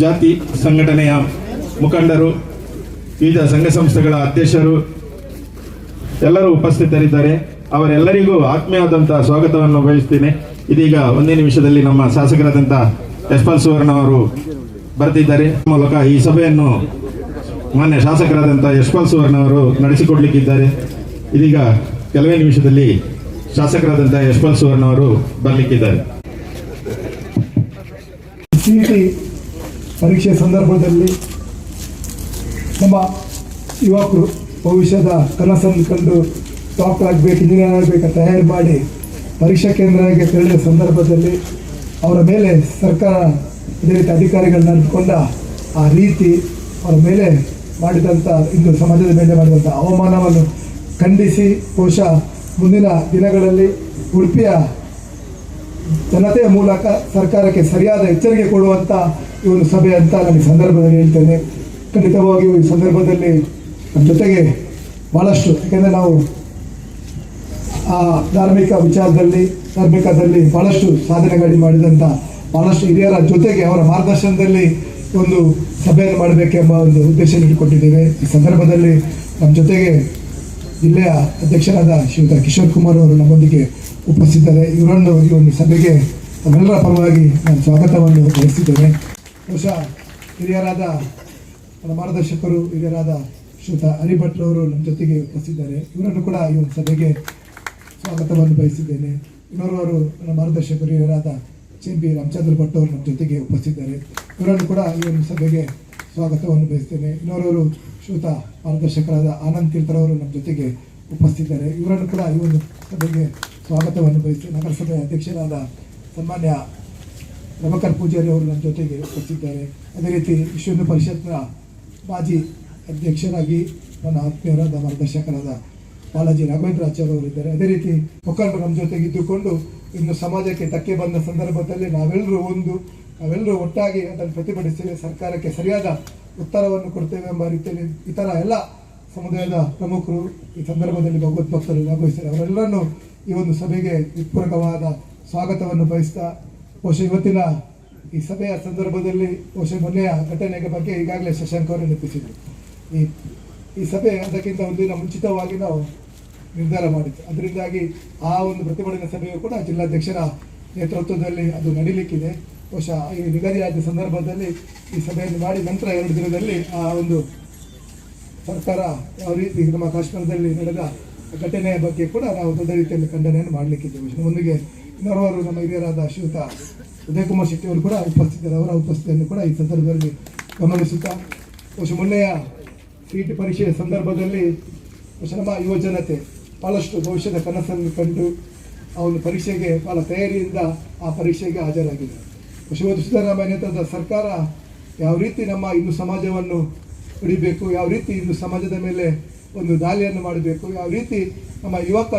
ಜಾತಿ ಸಂಘಟನೆಯ ಮುಖಂಡರು ವಿವಿಧ ಸಂಘ ಸಂಸ್ಥೆಗಳ ಅಧ್ಯಕ್ಷರು ಎಲ್ಲರೂ ಉಪಸ್ಥಿತರಿದ್ದಾರೆ. ಅವರೆಲ್ಲರಿಗೂ ಆತ್ಮೀಯವಾದಂತಹ ಸ್ವಾಗತವನ್ನು ಬಯಸ್ತೀನಿ. ಇದೀಗ ಒಂದೇ ನಿಮಿಷದಲ್ಲಿ ನಮ್ಮ ಶಾಸಕರಾದಂತಹ ಯಶ್ಪಾಲ್ ಸುವರ್ಣ ಅವರು ಬರ್ತಿದ್ದಾರೆ. ಮೂಲಕ ಈ ಸಭೆಯನ್ನು ಮಾನ್ಯ ಶಾಸಕರಾದಂಥ ಯಶಪಾಲ್ ಸುವರ್ಣ ಅವರು ನಡೆಸಿಕೊಡ್ಲಿಕ್ಕಿದ್ದಾರೆ. ಇದೀಗ ಕೆಲವೇ ನಿಮಿಷದಲ್ಲಿ ಶಾಸಕರಾದಂಥ ಯಶಪಾಲ್ ಸುವರ್ಣ ಅವರು ಬರಲಿಕ್ಕಿದ್ದಾರೆ. ಪರೀಕ್ಷೆ ಸಂದರ್ಭದಲ್ಲಿ ನಮ್ಮ ಯುವಕರು ಭವಿಷ್ಯದ ಕನಸನ್ನು ಕಂಡು ಡಾಕ್ಟರ್ ಆಗಬೇಕು, ಇಂಜಿನಿಯರ್ ಆಗಬೇಕು ತಯಾರು ಮಾಡಿ ಪರೀಕ್ಷಾ ಕೇಂದ್ರಕ್ಕೆ ತೆರಳಿದ ಸಂದರ್ಭದಲ್ಲಿ ಅವರ ಮೇಲೆ ಸರ್ಕಾರ ಇದೇ ರೀತಿ ಅಧಿಕಾರಿಗಳನ್ನ ಅಂದ್ಕೊಂಡ ಆ ರೀತಿ ಅವರ ಮೇಲೆ ಮಾಡಿದಂಥ ಇಂದು ಸಮಾಜದ ಮೇಲೆ ಮಾಡಿದಂಥ ಅವಮಾನವನ್ನು ಖಂಡಿಸಿ, ಬಹುಶಃ ಮುಂದಿನ ದಿನಗಳಲ್ಲಿ ಉಡುಪಿಯ ಜನತೆಯ ಮೂಲಕ ಸರ್ಕಾರಕ್ಕೆ ಸರಿಯಾದ ಎಚ್ಚರಿಕೆ ಕೊಡುವಂಥ ಈ ಒಂದು ಸಭೆ ಅಂತ ನಾನು ಈ ಸಂದರ್ಭದಲ್ಲಿ ಹೇಳ್ತೇನೆ. ಖಂಡಿತವಾಗಿಯೂ ಈ ಸಂದರ್ಭದಲ್ಲಿ ನಮ್ಮ ಜೊತೆಗೆ ಭಾಳಷ್ಟು ಯಾಕೆಂದರೆ ನಾವು ಆ ಧಾರ್ಮಿಕ ವಿಚಾರದಲ್ಲಿ, ಧಾರ್ಮಿಕದಲ್ಲಿ ಭಾಳಷ್ಟು ಸಾಧನೆಗಳು ಮಾಡಿದಂಥ ಭಾಳಷ್ಟು ಹಿರಿಯರ ಜೊತೆಗೆ ಅವರ ಮಾರ್ಗದರ್ಶನದಲ್ಲಿ ಒಂದು ಸಭೆಯನ್ನು ಮಾಡಬೇಕೆಂಬ ಒಂದು ಉದ್ದೇಶ ನೀಡಿಕೊಟ್ಟಿದ್ದೇವೆ. ಈ ಸಂದರ್ಭದಲ್ಲಿ ನಮ್ಮ ಜೊತೆಗೆ ಜಿಲ್ಲೆಯ ಅಧ್ಯಕ್ಷರಾದ ಶ್ರೀಯುತ ಕಿಶೋರ್ ಕುಮಾರ್ ಅವರು ನಮ್ಮೊಂದಿಗೆ ಉಪಸ್ಥಿತರೆ. ಇವರನ್ನು ಈ ಒಂದು ಸಭೆಗೆ ತಮ್ಮೆಲ್ಲರ ಪರವಾಗಿ ನಾನು ಸ್ವಾಗತವನ್ನು ಬಯಸಿದ್ದೇನೆ ಬಹುಶಃ ಹಿರಿಯರಾದ ಮಾರ್ಗದರ್ಶಕರು, ಹಿರಿಯರಾದ ಶ್ರೀಯುತ ಹರಿಭಟ್ರವರು ನಮ್ಮ ಜೊತೆಗೆ ಉಪಸ್ಥಿದ್ದಾರೆ ಇವರನ್ನು ಕೂಡ ಈ ಒಂದು ಸಭೆಗೆ ಸ್ವಾಗತವನ್ನು ಬಯಸಿದ್ದೇನೆ. ಇನ್ನೋರ್ವರು ನಮ್ಮ ಮಾರ್ಗದರ್ಶಕರು, ಹಿರಿಯರಾದ ಸಿ ಬಿ ರಾಮಚಂದ್ರ ಭಟ್ ಅವರು ನಮ್ಮ ಜೊತೆಗೆ ಉಪಸ್ಥಿದ್ದಾರೆ ಇವರನ್ನು ಕೂಡ ಈ ಒಂದು ಸಭೆಗೆ ಸ್ವಾಗತವನ್ನು ಬಯಸ್ತೇನೆ. ಇನ್ನೋರವರು ಶ್ರೂತ ಮಾರ್ಗದರ್ಶಕರಾದ ಆನಂದ್ ತೀರ್ಥರವರು ನಮ್ಮ ಜೊತೆಗೆ ಉಪಸ್ಥಿತರೆ ಇವರನ್ನು ಕೂಡ ಈ ಒಂದು ಸಭೆಗೆ ಸ್ವಾಗತವನ್ನು ಬಯಸ್ತೇನೆ ನಗರಸಭೆ ಅಧ್ಯಕ್ಷರಾದ ಸನ್ಮಾನ್ಯ ರಮಕರ್ ಪೂಜಾರಿ ಅವರು ನಮ್ಮ ಜೊತೆಗೆ ಉಪಸ್ಥಿತಿದ್ದಾರೆ ಅದೇ ರೀತಿ ವಿಶ್ವ ಪರಿಷತ್ನ ಮಾಜಿ ಅಧ್ಯಕ್ಷರಾಗಿ ನನ್ನ ಆತ್ಮೀಯರಾದ ಮಾರ್ಗದರ್ಶಕರಾದ ಬಾಲಾಜಿ ರಾಘವೇಂದ್ರ ಇದ್ದಾರೆ. ಅದೇ ರೀತಿ ಮುಖಂಡರು ನಮ್ಮ ಜೊತೆಗೆ ಇದ್ದುಕೊಂಡು ಇನ್ನು ಸಮಾಜಕ್ಕೆ ಧಕ್ಕೆ ಬಂದ ಸಂದರ್ಭದಲ್ಲಿ ನಾವೆಲ್ಲರೂ ಒಂದು ನಾವೆಲ್ಲರೂ ಒಟ್ಟಾಗಿ ಅದನ್ನು ಪ್ರತಿಭಟಿಸ್ತೇವೆ ಸರ್ಕಾರಕ್ಕೆ ಸರಿಯಾದ ಉತ್ತರವನ್ನು ಕೊಡ್ತೇವೆ ಎಂಬ ರೀತಿಯಲ್ಲಿ ಇತರ ಎಲ್ಲ ಸಮುದಾಯದ ಪ್ರಮುಖರು ಈ ಸಂದರ್ಭದಲ್ಲಿ ಭಗವತ್ ಭಕ್ತರು ಭಾಗವಹಿಸಿದ್ದಾರೆ. ಅವರೆಲ್ಲರನ್ನು ಈ ಒಂದು ಸಭೆಗೆ ವಿಪೂರಕವಾದ ಸ್ವಾಗತವನ್ನು ಬಯಸ್ತಾ ಬಹುಶಃ ಇವತ್ತಿನ ಈ ಸಭೆಯ ಸಂದರ್ಭದಲ್ಲಿ ಬಹುಶಃ ಮೊನ್ನೆಯ ಘಟನೆಗೆ ಬಗ್ಗೆ ಈಗಾಗಲೇ ಶಶಾಂಕ್ ಅವರು ನೆನಪಿಸಿದರು. ಈ ಈ ಸಭೆ ಅದಕ್ಕಿಂತ ಒಂದಿನ ಮುಂಚಿತವಾಗಿ ನಾವು ನಿರ್ಧಾರ ಮಾಡಿದ್ದು. ಅದರಿಂದಾಗಿ ಆ ಒಂದು ಪ್ರತಿಭಟನಾ ಸಭೆಯು ಕೂಡ ಜಿಲ್ಲಾಧ್ಯಕ್ಷರ ನೇತೃತ್ವದಲ್ಲಿ ಅದು ನಡೀಲಿಕ್ಕಿದೆ. ಬಹುಶಃ ಈ ನಿಗದಿಯಾದ ಸಂದರ್ಭದಲ್ಲಿ ಈ ಸಭೆಯನ್ನು ಮಾಡಿ ನಂತರ ಎರಡು ದಿನದಲ್ಲಿ ಆ ಒಂದು ಸರ್ಕಾರ ಯಾವ ರೀತಿ ನಮ್ಮ ಕಾಶ್ಮೀರದಲ್ಲಿ ನಡೆದ ಘಟನೆಯ ಬಗ್ಗೆ ಕೂಡ ನಾವು ದೊಡ್ಡ ರೀತಿಯಲ್ಲಿ ಖಂಡನೆಯನ್ನು ಮಾಡಲಿಕ್ಕಿದ್ದೇವೆ ಒಂದಿಗೆ ಇನ್ನೋರ್ವರು ನಮ್ಮ ಹಿರಿಯರಾದ ಶ್ರೀಯುತ ಉದಯಕುಮಾರ್ ಶೆಟ್ಟಿ ಅವರು ಕೂಡ ಉಪಸ್ಥಿತರು ಅವರ ಉಪಸ್ಥಿತಿಯನ್ನು ಕೂಡ ಈ ಸಂದರ್ಭದಲ್ಲಿ ಗಮನಿಸುತ್ತಾ, ಬಹುಶಃ ಮೊನ್ನೆಯ ಸೀಟ್ ಟಿ ಪರೀಕ್ಷೆಯ ಸಂದರ್ಭದಲ್ಲಿ ಬಹುಶಃ ನಮ್ಮ ಯುವ ಜನತೆ ಭಾಳಷ್ಟು ಭವಿಷ್ಯದ ಕನಸನ್ನು ಕಂಡು ಆ ಒಂದು ಪರೀಕ್ಷೆಗೆ ಭಾಳ ತಯಾರಿಯಿಂದ ಆ ಪರೀಕ್ಷೆಗೆ ಹಾಜರಾಗಿದೆ ಇವತ್ತು ಸಿದ್ದರಾಮಯ್ಯ ನೇತೃತ್ವದ ಸರ್ಕಾರ ಯಾವ ರೀತಿ ನಮ್ಮ ಇಂದು ಸಮಾಜವನ್ನು ಹಿಡಿಬೇಕು, ಯಾವ ರೀತಿ ಇಂದು ಸಮಾಜದ ಮೇಲೆ ಒಂದು ದಾಳಿಯನ್ನು ಮಾಡಬೇಕು, ಯಾವ ರೀತಿ ನಮ್ಮ ಯುವಕ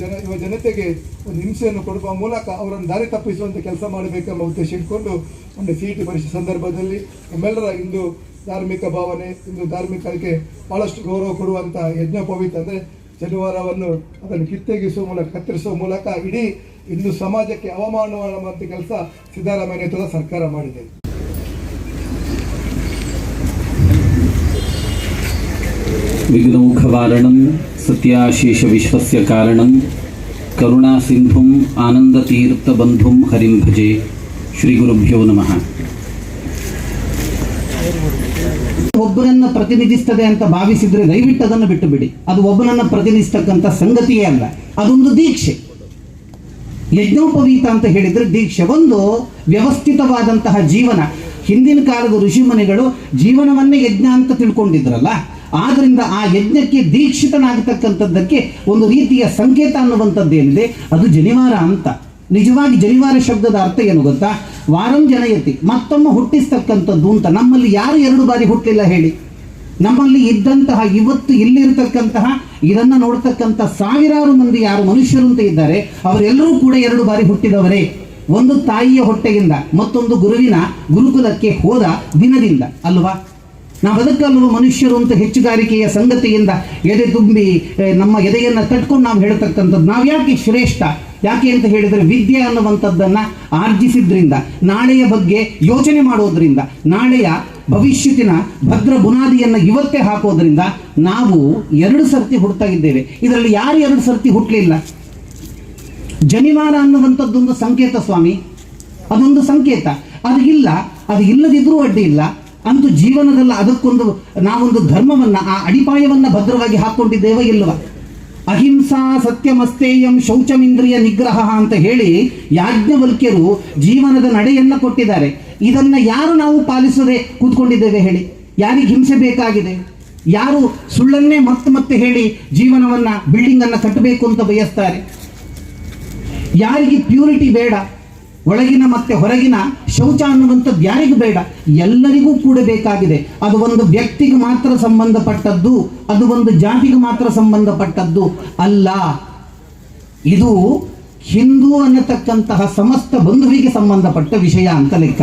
ಜನ, ಯುವ ಜನತೆಗೆ ಒಂದು ಹಿಂಸೆಯನ್ನು ಕೊಡುವ ಮೂಲಕ ಅವರನ್ನು ದಾರಿ ತಪ್ಪಿಸುವಂಥ ಕೆಲಸ ಮಾಡಬೇಕೆಂಬ ಉದ್ದೇಶ ಇಟ್ಕೊಂಡು ಒಂದು ಸಿ ಟಿ ಪರೀಕ್ಷೆ ಸಂದರ್ಭದಲ್ಲಿ ನಮ್ಮೆಲ್ಲರ ಇಂದು ಧಾರ್ಮಿಕ ಭಾವನೆ ಇಂದು ಧಾರ್ಮಿಕರಿಗೆ ಭಾಳಷ್ಟು ಗೌರವ ಕೊಡುವಂಥ ಯಜ್ಞೋಪವೀತ ಅಂದರೆ ಶನಿವಾರವನ್ನು ಅದನ್ನು ಕಿತ್ತೆಗಿಸುವ ಮೂಲಕ, ಕತ್ತರಿಸುವ ಮೂಲಕ ಇಡೀ ಇಂದು ಸಮಾಜಕ್ಕೆ ಅವಮಾನ ಮಾಡುವಂಥ ಕೆಲಸ ಸಿದ್ದರಾಮಯ್ಯ ನೇತೃತ್ವದ ಸರ್ಕಾರ ಮಾಡಿದೆ. ವಿಘ್ನೌಖವಾರಣಂ ಸತ್ಯಾಶೇಷ ವಿಶ್ವಸ್ಯ ಕಾರಣಂ ಕರುಣಾ ಸಿಂಧುಂ ಬಂಧುಂ ಹರಿಂ ಭಜೆ. ಶ್ರೀ ಗುರುಭ್ಯೋ ನಮಃ. ಒಬ್ಬರನ್ನ ಪ್ರತಿನಿಧಿಸ್ತದೆ ಅಂತ ಭಾವಿಸಿದ್ರೆ ದಯವಿಟ್ಟು ಅದನ್ನು ಬಿಟ್ಟು ಬಿಡಿ. ಅದು ಒಬ್ಬನನ್ನ ಪ್ರತಿನಿಧಿಸ್ತಕ್ಕಂಥ ಸಂಗತಿಯೇ ಅಲ್ಲ. ಅದೊಂದು ದೀಕ್ಷೆ. ಯಜ್ಞೋಪವೀತ ಅಂತ ಹೇಳಿದ್ರೆ ದೀಕ್ಷೆ, ಒಂದು ವ್ಯವಸ್ಥಿತವಾದಂತಹ ಜೀವನ. ಹಿಂದಿನ ಕಾಲದ ಋಷಿಮುನಿಗಳು ಜೀವನವನ್ನೇ ಯಜ್ಞ ಅಂತ ತಿಳ್ಕೊಂಡಿದ್ರಲ್ಲ ಆದ್ರಿಂದ ಆ ಯಜ್ಞಕ್ಕೆ ದೀಕ್ಷಿತನಾಗತಕ್ಕಂಥದ್ದಕ್ಕೆ ಒಂದು ರೀತಿಯ ಸಂಕೇತ ಅನ್ನುವಂಥದ್ದೇನಿದೆ? ಅದು ಜನಿವಾರ ಅಂತ. ನಿಜವಾಗಿ ಜನಿವಾರ ಶಬ್ದದ ಅರ್ಥ ಏನು ಗೊತ್ತಾ? ವಾರಂ ಜನಯತಿ, ಮತ್ತೊಮ್ಮೆ ಹುಟ್ಟಿಸ್ತಕ್ಕಂಥದ್ದು ಅಂತ. ನಮ್ಮಲ್ಲಿ ಯಾರು ಎರಡು ಬಾರಿ ಹುಟ್ಟಲಿಲ್ಲ ಹೇಳಿ? ನಮ್ಮಲ್ಲಿ ಇದ್ದಂತಹ, ಇವತ್ತು ಇಲ್ಲಿರ್ತಕ್ಕಂತಹ, ಇದನ್ನ ನೋಡ್ತಕ್ಕಂಥ ಸಾವಿರಾರು ಮಂದಿ ಯಾರು ಮನುಷ್ಯರು ಅಂತ ಇದ್ದಾರೆ, ಅವರೆಲ್ಲರೂ ಕೂಡ ಎರಡು ಬಾರಿ ಹುಟ್ಟಿದವರೇ. ಒಂದು ತಾಯಿಯ ಹೊಟ್ಟೆಯಿಂದ, ಮತ್ತೊಂದು ಗುರುವಿನ ಗುರುಕುಲಕ್ಕೆ ಹೋದ ದಿನದಿಂದ, ಅಲ್ವಾ? ನಾವು ಅದಕ್ಕಲ್ವ ಮನುಷ್ಯರು ಅಂತ ಹೆಚ್ಚುಗಾರಿಕೆಯ ಸಂಗತಿಯಿಂದ ಎದೆ ತುಂಬಿ ನಮ್ಮ ಎದೆಯನ್ನು ತಟ್ಕೊಂಡು ನಾವು ಹೇಳ್ತಕ್ಕಂಥದ್ದು. ನಾವು ಯಾಕೆ ಶ್ರೇಷ್ಠ? ಯಾಕೆ ಅಂತ ಹೇಳಿದರೆ ವಿದ್ಯೆ ಅನ್ನುವಂಥದ್ದನ್ನು ಆರ್ಜಿಸಿದ್ರಿಂದ, ನಾಳೆಯ ಬಗ್ಗೆ ಯೋಚನೆ ಮಾಡೋದ್ರಿಂದ, ನಾಳೆಯ ಭವಿಷ್ಯತ್ತಿನ ಭದ್ರ ಬುನಾದಿಯನ್ನು ಇವತ್ತೇ ಹಾಕೋದ್ರಿಂದ ನಾವು ಎರಡು ಸರ್ತಿ ಹುಟ್ಟಾಗಿದ್ದೇವೆ ಇದರಲ್ಲಿ ಯಾರು ಎರಡು ಸರ್ತಿ ಹುಟ್ಟಲಿಲ್ಲ ಜನಿವಾರ ಅನ್ನುವಂಥದ್ದೊಂದು ಸಂಕೇತ ಸ್ವಾಮಿ. ಅದೊಂದು ಸಂಕೇತ. ಅದು ಇಲ್ಲ, ಅದು ಇಲ್ಲದಿದ್ರೂ ಅಡ್ಡಿ ಇಲ್ಲ. ಅಂತೂ ಜೀವನದಲ್ಲಿ ಅದಕ್ಕೊಂದು ನಾವೊಂದು ಧರ್ಮವನ್ನ, ಆ ಅಡಿಪಾಯವನ್ನ ಭದ್ರವಾಗಿ ಹಾಕೊಂಡಿದ್ದೇವ ಇಲ್ವ? ಅಹಿಂಸಾ ಸತ್ಯಮಸ್ತೇಯಂ ಶೌಚಮಿಂದ್ರಿಯ ನಿಗ್ರಹ ಅಂತ ಹೇಳಿ ಯಾಜ್ಞವಲ್ಕ್ಯರು ಜೀವನದ ನಡೆಯನ್ನ ಕೊಟ್ಟಿದ್ದಾರೆ. ಇದನ್ನ ಯಾರು ನಾವು ಪಾಲಿಸದೆ ಕೂತ್ಕೊಂಡಿದ್ದೇವೆ ಹೇಳಿ? ಯಾರಿಗೆ ಹಿಂಸೆ ಬೇಕಾಗಿದೆ? ಯಾರು ಸುಳ್ಳನ್ನೇ ಮತ್ತೆ ಮತ್ತೆ ಹೇಳಿ ಜೀವನವನ್ನ ಬಿಲ್ಡಿಂಗ್ ಅನ್ನ ಕಟ್ಟಬೇಕು ಅಂತ ಬಯಸ್ತಾರೆ? ಯಾರಿಗೆ ಪ್ಯೂರಿಟಿ ಬೇಡ? ಒಳಗಿನ ಮತ್ತೆ ಹೊರಗಿನ ಶೌಚ ಅನ್ನುವಂಥದ್ದು ಯಾರಿಗೂ ಬೇಡ. ಎಲ್ಲರಿಗೂ ಕೂಡ ಬೇಕಾಗಿದೆ. ಅದು ಒಂದು ವ್ಯಕ್ತಿಗೆ ಮಾತ್ರ ಸಂಬಂಧಪಟ್ಟದ್ದು, ಅದು ಒಂದು ಜಾತಿಗೆ ಮಾತ್ರ ಸಂಬಂಧಪಟ್ಟದ್ದು ಅಲ್ಲ. ಇದು ಹಿಂದೂ ಅನ್ನತಕ್ಕಂತಹ ಸಮಸ್ತ ಬಂಧುವಿಗೆ ಸಂಬಂಧಪಟ್ಟ ವಿಷಯ ಅಂತ ಲೆಕ್ಕ.